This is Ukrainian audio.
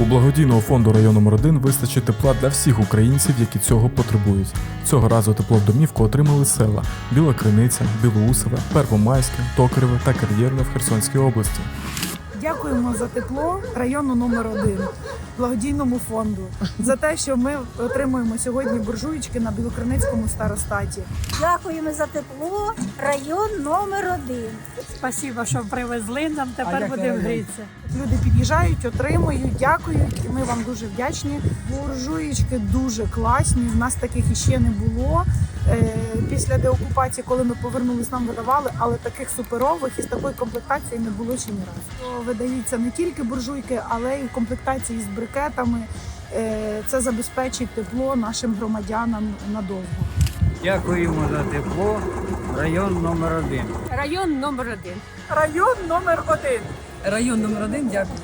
У благодійного фонду району номер 1 вистачить тепла для всіх українців, які цього потребують. Цього разу тепло в домівку отримали села Біла Криниця, Білоусове, Первомайське, Токареве та Кар'єрне в Херсонській області. Дякуємо за тепло району номер 1 благодійному фонду за те, що ми отримуємо сьогодні буржуєчки на Білокриницькому старостаті. Дякуємо за тепло. Район номер один. Спасибо, що привезли нам. Тепер будемо грітися. Люди під'їжджають, отримують, дякують. І ми вам дуже вдячні. Буржуєчки дуже класні. В нас таких іще не було. Е, Після деокупації, коли ми повернулись, нам видавали, але таких суперових і з такої комплектації не було ще ні разу. Видаються не тільки буржуйки, але й комплектації з брикетами. Е, Це забезпечить тепло нашим громадянам надовго. Дякуємо за тепло. Район номер один. Район номер один. Район номер один. Район номер один, дякую.